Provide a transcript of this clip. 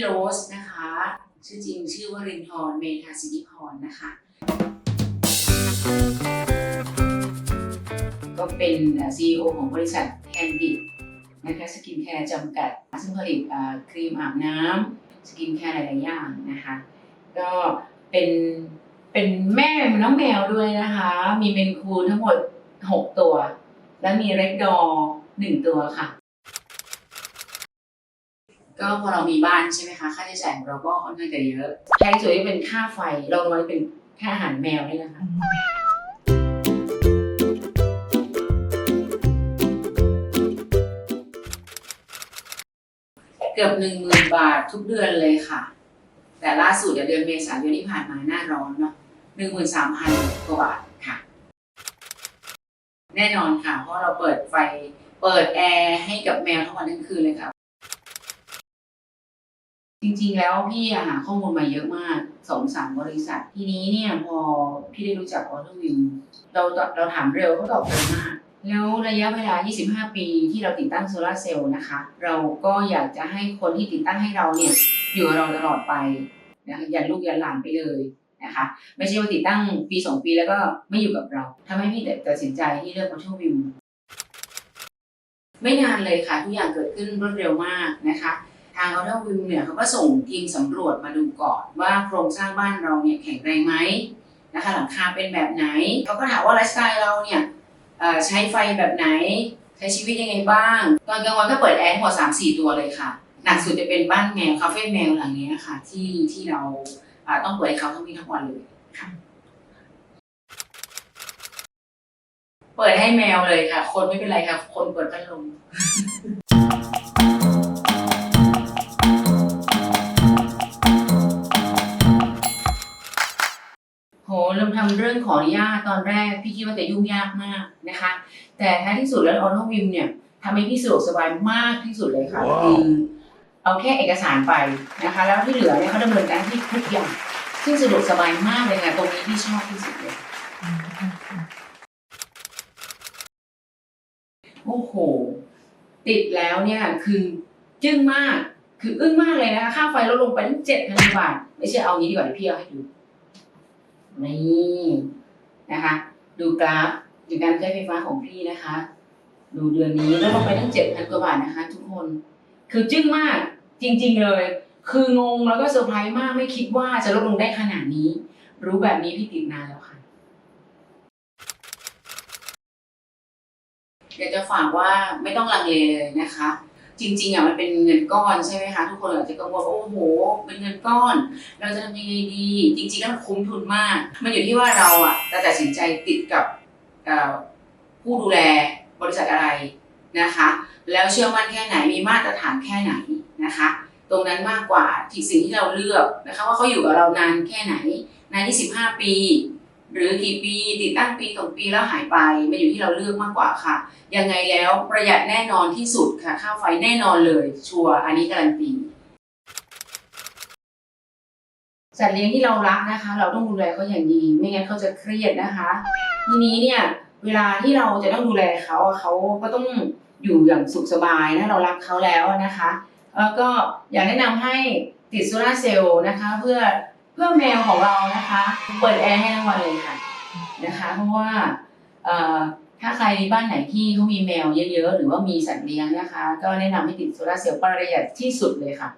โรสนะคะ ชื่อจริงชื่อวรินทร์เมธาสิทธิพรนะคะ ก็เป็น CEO ของบริษัทแคนดินะคะสกินแคร์จำกัด ซึ่งผลิตครีมอาบน้ำสกินแคร์หลาย ๆ อย่างนะคะ ก็เป็นเป็นแม่น้องแมวด้วยนะคะ มีเมนคูทั้งหมด 6 ตัว และมีเร็กดอหนึ่งตัวค่ะ ก็พอเรามีบ้านใช่ไหมคะ ค่าใช้จ่ายของเราก็ค่อนข้างจะเยอะแพงสุดที่เป็นค่าไฟเราลงมาเป็นค่าอาหารแมวนี่นะคะ เกือบหนึ่งหมื่นบาททุกเดือนเลยค่ะ แต่ล่าสุดเดือนเมษายนที่ผ่านมาหน้าร้อนเนาะหนึ่งหมื่นสามพันกว่าบาทค่ะ แน่นอนค่ะ เพราะเราเปิดไฟเปิดแอร์ให้กับแมวทั้งวันทั้งคืนเลยค่ะ จริงๆ แล้วพี่หาข้อมูลมาเยอะมากสองสามบริษัท ทีนี้เนี่ยพอพี่ได้รู้จักออโตวิวเราเราถามเร็วเขาตอบเร็วมาก แล้วระยะเวลา 25 ปีที่เราติดตั้งโซลาร์เซลล์นะคะ เราก็อยากจะให้คนที่ติดตั้งให้เราเนี่ยอยู่กับเราตลอดไปนะคะยันลูกยันหลานไปเลยนะคะ ไม่ใช่ว่าติดตั้งปี 2 ปีแล้วก็ไม่อยู่กับเราทำให้พี่ตัดสินใจที่เลือกออโตวิวไม่นานเลยค่ะทุกอย่างเกิดขึ้นรวดเร็วมากนะคะาง Auto View เนี่ยเขาก็ส่งทีมสำรวจมาดูก่อนว่าโครงสร้างบ้านเราเนี่ยแข็งแรงไหมนะคะหลังคาเป็นแบบไหนเขาก็ถามว่าไลฟ์สไตล์เราเนี่ยใช้ไฟแบบไหน ใช้ชีวิตยังไงบ้าง ตอนกลางวันก็เปิดแอร์ทั้งหมดสามสี่ตัวเลยค่ะ หนักสุดจะเป็นบ้านแมวคาเฟ่แมวหลังนี้ค่ะที่ที่เราอ่าต้องเปิดให้เขาทั้งวี่ทั้งวันเลยค่ะเปิดให้แมวเลยค่ะ คนไม่เป็นไรค่ะ คนเปิดพัดลม เราทำเรื่องขออนุญาตตอนแรกพี่คิดว่าจะยุ่งยากมากนะคะ แต่ท้ายที่สุดแล้วออโตวิมเนี่ยทำให้พี่สะดวกสบายมากที่สุดเลยค่ะว้าวคือเอาแค่เอกสารไปนะคะ แล้วที่เหลือเนี่ยเขาดำเนินการที่ทุกอย่างซึ่งสะดวกสบายมากเลยค่ะตรงนี้พี่ชอบที่สุดเลยโอ้โห ติดแล้วเนี่ยคือจึ้งมากคืออึ้งมากเลยนะคะค่าไฟลดลงไปตั้งเจ็ดพันบาท ไม่ใช่เอางี้ดีกว่าเดี๋ยวพี่เอาให้ดู นี่นะคะ ดูกราฟดูการใช้ไฟฟ้าของพี่นะคะ ดูเดือนนี้ลดลงไปตั้งเจ็ดพันกว่าบาทนะคะ ทุกคน คือจึ้งมากจริง ๆ เลย คืองงแล้วก็เซอร์ไพรส์มากไม่คิดว่าจะลดลงได้ขนาดนี้ รู้แบบนี้พี่ติดนานแล้วค่ะอยากจะฝากว่าไม่ต้องลังเลเลยนะคะ จริงๆอะมันเป็นเงินก้อนใช่ไหมคะทุกคนอาจจะกังวลว่าโอ้โหเป็นเงินก้อน เราจะทำยังไงดี จริงๆแล้วมันคุ้มทุนมาก มันอยู่ที่ว่าเราอะจะตัดสินใจติดกับผู้ดูแลบริษัทอะไรนะคะ แล้วเชื่อมั่นแค่ไหนมีมาตรฐานแค่ไหนนะคะ ตรงนั้นมากกว่าที่สิ่งที่เราเลือกนะคะ ว่าเขาอยู่กับเรานานแค่ไหนนาน25 ปี หรือกี่ปีติดตั้งปีสองปีแล้วหายไปมันอยู่ที่เราเลือกมากกว่าค่ะ ยังไงแล้วประหยัดแน่นอนที่สุดค่ะ ค่าไฟแน่นอนเลย ชัวร์อันนี้การันตีสัตว์เลี้ยงที่เรารักนะคะ เราต้องดูแลเขาอย่างดี ไม่งั้นเขาจะเครียดนะคะ ทีนี้เนี่ยเวลาที่เราจะต้องดูแลเขาเขาก็ต้องอยู่อย่างสุขสบายนะเรารักเขาแล้วนะคะแล้วก็อยากแนะนำให้ติดโซลาเซลล์นะคะ เพื่อ เพื่อแมวของเรานะคะ เปิดแอร์ให้ทั้งวันเลยค่ะนะคะ เพราะว่าถ้าใครบ้านไหนที่เขามีแมวเยอะๆ หรือว่ามีสัตว์เลี้ยงนะคะ ก็แนะนำให้ติดโซลาเซลล์ประหยัดที่สุดเลยค่ะ